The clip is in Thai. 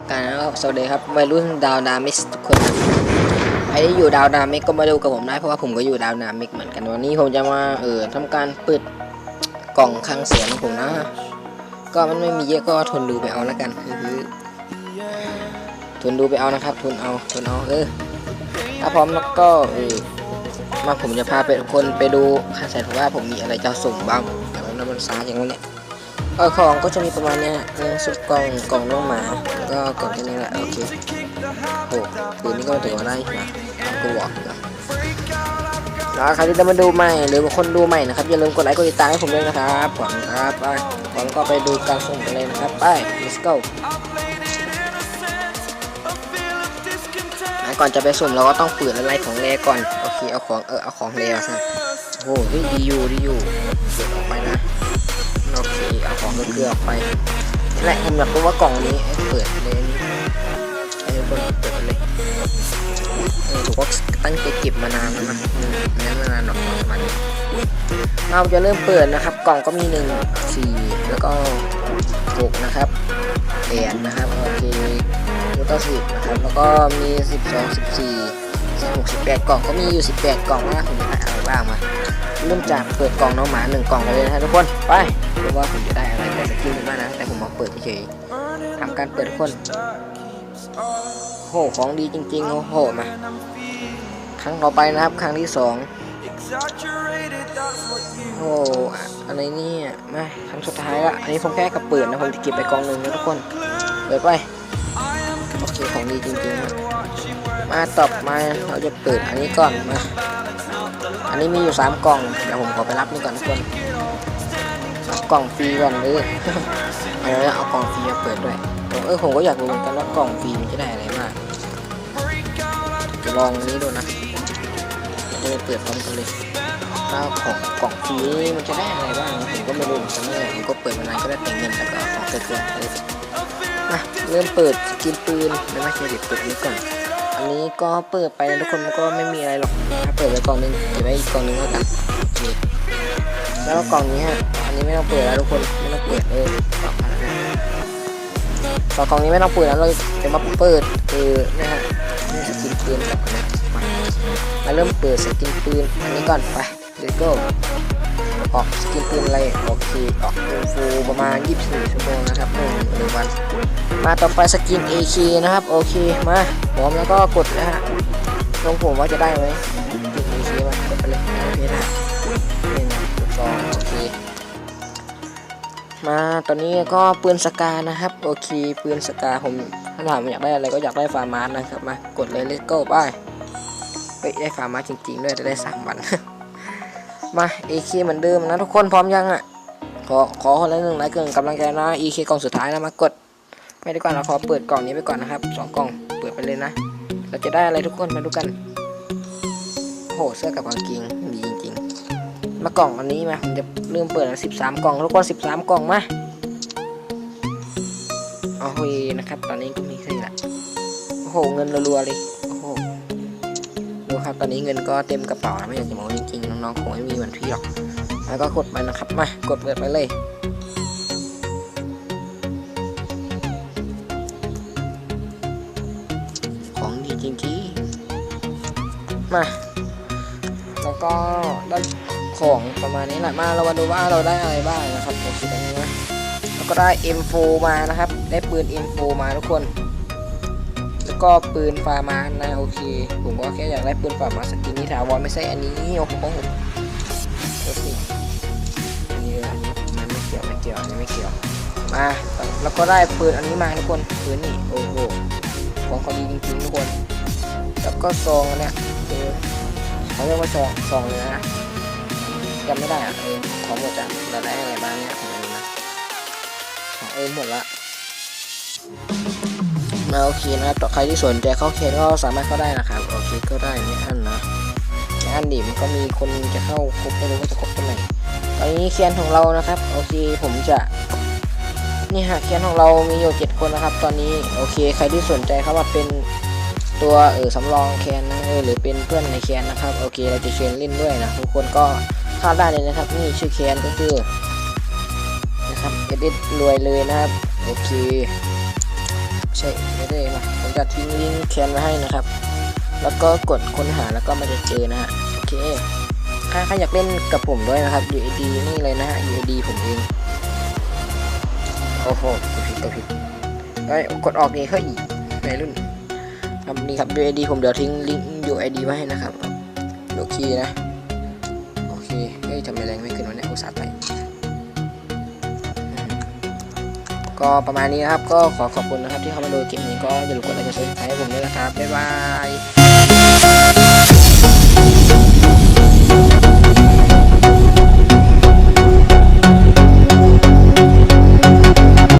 การนะครับสวัสดีครับวัยรุ่นดาวนามิกทุกคนครับใครที่อยู่ดาวนามิกก็มาดูกับผมได้เพราะว่าผมก็อยู่ดาวนามิกเหมือนกันวันนี้ผมจะมาเออทำการเปิดกล่องคลังเสียงของผมนะ ก็มันไม่มีเยอะก็ทนดูไปเอาแล้วกันคือทนดูไปเอานะครับ ทนเอาทนเอาเออถ้าพร้อมแล้วก็เออมาผมจะพาไปทุกคนไปดูค่าใส่ว่าผมมีอะไรจะส่งบ้างแต่ว่าน้มันซาอย่างนั้เนี่ย เออของก็จะมีประมาณเนี้ยเรื่องสุดกล่องกล่องน้องหมาแล้วก็กล่องแค่นี้แหละโอเคโอ้ปืนนี่ก็ถือว่าได้นะกูบอกนะแล้วใครที่จะมาดูใหม่หรือว่าคนดูใหม่นะครับอย่าลืมกดไลค์กดติดตามให้ผมด้วยนะครับหวังครับไปหวังก็ไปดูการส่งกันเลยนะครับไป let's go ก่อนจะไปสุ่มเราก็ต้องเปิดอะไรของแรก่อนโอเคเอาของเออเอาของแรซะโอ้โหดีอยู่ดีอยู่เปิดออกไปนะ โอเคเอาของเกลือออกไป และผมอยากรู้ว่ากล่องนี้ให้เปิดเลยให้คนเปิดเลยเออผมก็ตั้งใจเก็บมานานแล้วนะอืมไม่นานหรอกประมาณนี้เราจะเริ่มเปิดนะครับ กล่องก็มีหนึ่งสี่แล้วก็หกนะครับเหรียญนะครับโอเคแล้วสิบนะครับแล้วก็มีสิบสองสิบสี่สิบหกสิบแปดกล่องก็มีอยู่สิบแปดกล่องนะผมจะได้อะ บ้างมาเริ่มจากเปิดกล่องน้องหมาหนึ่งกล่องกันเลยนะทุกคนไปดูว่าผมจะได้อะไรแต่สกิลไม่มากนะแต่ผมมาเปิดเฉยทำการเปิดทุกคนโหของดีจริงๆโอ้โหมาครั้งต่อไปนะครับ ครั้งที่สองโอ้อะไรนี่มาครั้งสุดท้ายละอันนี้ผมแค่กับเปิดนะผมจะเก็บไปกองหนึ่งนะทุกคนเปิดไปโอเคของดีจริงๆ มาต่อมาเราจะเปิดอันนี้ก่อนมา นนี้มีอยู่สามกล่อง เดี๋ยวผมขอไปรับนี่ก่อนทุกคนกล่องฟรีก่อนเลยเอาแล้วเอากล่องฟรีมาเปิดด้วยเออผมก็อยากรู้เหมือนกันว่ากล่องฟรีมันจะได้อะไรมากจะลองนนี้ดูนะจะไปเปิดพร้อมกันเลยถ้าของกล่องฟรีมันจะได้อะไรบ้างผมก็ไม่รู้เมือนกันเลยผมก็เปิดมานานก็ได้แต่เงินแล้วก็ของเกินเลยมาเริ่มเปิดกินปืนไม่ว่าจะเด็ดเปิดนี้ก่อน อันนี้ก็เปิดไปนะทุกคนก็ไม่มีอะไรหรอกถ้าเปิดไว้กล่องนึงเก็บไว้อีกกล่องนึงแล้วกันนี่แล้วกล่องนี้ฮะอันนี้ไม่ต้องเปิดแล้วทุกคนไม่ต้องเปิดเออสองอันนะสอกล่องนี้ไม่ต้องเปิดแล้วเราจะมาเปิดคือนะฮะนี่สกินปืนกับอันนี้มามาเริ่มเปิดสกินปืนอันนี้ก่อนไปเดี๋ยวก็ ออกสกินปืนอะไรโอเคออกฟูประมาณ 24 ชั่วโมงนะครับหนึ่งหนึ่งวัน มาต่อไปสกิน AK นะครับ โอเค มาพร้อมแล้วก็กดนะฮะลงผมว่าจะได้ไหมสกิน AK มากดไปเลยโอเคนะหนึ่งสองโอเค มาตอนนี้ก็ปืนสกานะครับ โอเค ปืนสกาผมถ้าถามว่าอยากได้อะไรก็อยากได้ฟาร์มาสนะครับ มากดเลยเลโก้ไปเฮ้ยได้ฟาร์มาสจริงๆด้วยจะได้สามวัน มา AK เหมือนเดิมนะทุกคนพร้อมยังอะ ขอขอคนละหนึ่งไลค์เกินกำลังใจนะ EK กล่องสุดท้ายนะมากด ไม่ได้ก่อนเราขอเปิดกล่องนี้ไปก่อนนะครับสองกล่องเปิดไปเลยนะ เราจะได้อะไรทุกคนมาดูกันโหเสื้อกับกางเกงดีจริงๆ มากล่องอันนี้มาผมจะเริ่มเปิดสิบสามกล่องทุกคนสิบสามกล่องมาโอ้โหนะครับ ตอนนี้ก็มีแค่นี้แหละโอ้โหเงินรัวๆเลย ครับ ตอนนี้เงินก็เต็มกระเป๋าไม่อยากจะบอกจริงๆน้องๆคงไม่มีเหมือนพี่หรอก แล้วก็กดไปนะครับ มากดเปิดไปเลยของดีจริงๆมา แล้วก็ได้ของประมาณนี้แหละมาเรามาดูว่าเราได้อะไรบ้างนะครับผมคิดอันนี้นะแล้วก็ได้ M4 มานะครับ ได้ปืน M4 มาทุกคน ก็ปืนฟาร์มานะโอเค ผมก็แค่อยากได้ปืนฟาร์มาสกินนี้ถาวรไม่ใช่อันนี้โอ้โหโอเคอันนี้อันนี้มันไม่เกี่ยวไม่เกี่ยวอันนี้ไม่เกี่ยวมาแล้วก็ได้ปืนอันนี้มาทุกคนปืนนี่โอ้โหของเขาดีจริงๆทุกคน แล้วก็ซองอันเนี้ยเออเขาเรียกว่าซองซองเลยนะจำไม่ได้อะเออของหมดจ้ะเราได้อะไรบ้างเนี่ยของเอนะขออหมดละ มาโอเคนะต่อใครที่สนใจเข้าเคนก็สามารถเข้าได้นะครับโอเคก็ได้ไม่อันนะไม่อันดิมันก็มีคนจะเข้าครบไม่รู้ว่าจะครบเท่าไหร่ตอนนี้เคียนของเรานะครับโอเคผมจะนี่ฮะเคียนของเรามีอยู่เจ็ดคนนะครับ ตอนนี้โอเค ใครที่สนใจเข้ามาเป็นตัวเออสำรองแคนนะเออหรือเป็นเพื่อนในแคนนะครับโอเคเราจะเชิญเล่นด้วยนะทุกคนก็เข้าได้เลยนะครับนี่ชื่อแคนก็คือนะครับเอ็ดรวยเลยนะครับโอเค ใช่ไม่ได้มาผมจะทิ้งลิงก์แคนไว้ให้นะครับ แล้วก็กดค้นหาแล้วก็มันจะเจอนะฮะโอเคถ้าใครอยากเล่นกับผมด้วยนะครับ UAD นี่เลยนะฮะ UAD ผมเองโอ้โหกดผิดกดผิดเอ้ยกดออกนี่เฮ้ยวัยรุ่นครับนี่ครับ UAD ผมเดี๋ยวทิ้งลิงก์ UID ไว้ให้นะครับโอเคนะ โอเค เฮ้ยทำไมแรงไม่ขึ้นวะเนี่ยอุตส่าห์ไป ก็ประมาณนี้นะครับ ก็ขอขอบคุณนะครับที่เข้ามาดูคลิปนี้ก็อย่าลืมกดไลค์กดแชร์ให้ผมด้วยนะครับบ๊ายบาย